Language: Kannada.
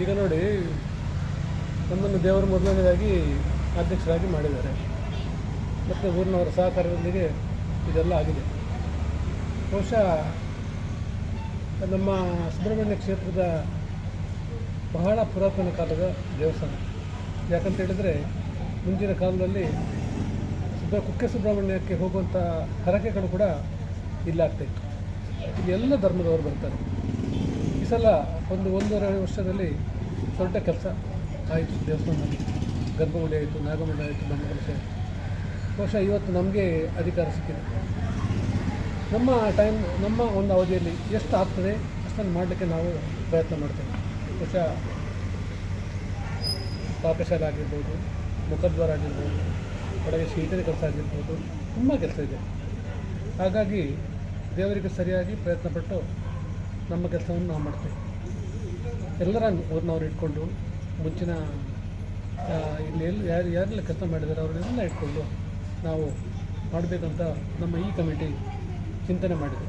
ಈಗ ನೋಡಿ, ನಮ್ಮನ್ನು ದೇವರು ಮೊದಲನೇದಾಗಿ ಅಧ್ಯಕ್ಷರಾಗಿ ಮಾಡಿದ್ದಾರೆ. ಮತ್ತು ಊರಿನವರ ಸಹಕಾರದೊಂದಿಗೆ ಇದೆಲ್ಲ ಆಗಿದೆ. ಬಹುಶಃ ನಮ್ಮ ಸುಬ್ರಹ್ಮಣ್ಯ ಕ್ಷೇತ್ರದ ಬಹಳ ಪುರಾತನ ಕಾಲದ ದೇವಸ್ಥಾನ. ಯಾಕಂತ ಹೇಳಿದರೆ, ಮುಂದಿನ ಕಾಲದಲ್ಲಿ ಸುಬ್ರ, ಕುಕ್ಕೆ ಸುಬ್ರಹ್ಮಣ್ಯಕ್ಕೆ ಹೋಗುವಂಥ ಹರಕೆಗಳು ಕೂಡ ಇಲ್ಲಾಗ್ತಾಯಿತ್ತು ಇಲ್ಲಿ ಎಲ್ಲ ಧರ್ಮದವರು ಬರ್ತಾರೆ. ಸಲ ಒಂದು ಒಂದೂವರೆ ವರ್ಷದಲ್ಲಿ ದೊಡ್ಡ ಕೆಲಸ ಆಯಿತು. ದೇವಸ್ಥಾನದಲ್ಲಿ ಗರ್ಭಗುಡಿ ಆಯಿತು ನಾಗಮಂಡ ಆಯಿತು ನಮ್ಮ ಆಯಿತು ಬಹುಶಃ ಇವತ್ತು ನಮಗೆ ಅಧಿಕಾರ ಸಿಕ್ಕಿದೆ. ನಮ್ಮ ಟೈಮ್ ನಮ್ಮ ಒಂದು ಅವಧಿಯಲ್ಲಿ ಎಷ್ಟು ಆಗ್ತದೆ ಅಷ್ಟನ್ನು ಮಾಡಲಿಕ್ಕೆ ನಾವು ಪ್ರಯತ್ನ ಮಾಡ್ತೇವೆ. ಬಹುಶಃ ಪಾಕಶಾಲೆ ಆಗಿರ್ಬೋದು, ಮುಖದ್ವಾರ ಆಗಿರ್ಬೋದು, ಒಳಗೆ ಶೀತದ ಕೆಲಸ ಆಗಿರ್ಬೋದು, ತುಂಬ ಕೆಲಸ ಇದೆ. ಹಾಗಾಗಿ ದೇವರಿಗೆ ಸರಿಯಾಗಿ ಪ್ರಯತ್ನಪಟ್ಟು ನಮ್ಮ ಕೆಲಸವನ್ನು ನಾವು ಮಾಡ್ತೇವೆ. ಎಲ್ಲರ ಊರಿನವ್ರು ಇಟ್ಕೊಂಡು ಮುಂಚಿನ ಇಲ್ಲಿ ಎಲ್ಲಿ ಯಾರು, ಯಾರೆಲ್ಲ ಕೆಲಸ ಮಾಡಿದ್ದಾರೆ ಅವರನ್ನೆಲ್ಲ ಇಟ್ಕೊಂಡು ನಾವು ಮಾಡಬೇಕಂತ ನಮ್ಮ ಈ ಕಮಿಟಿ ಚಿಂತನೆ ಮಾಡಿದೆ.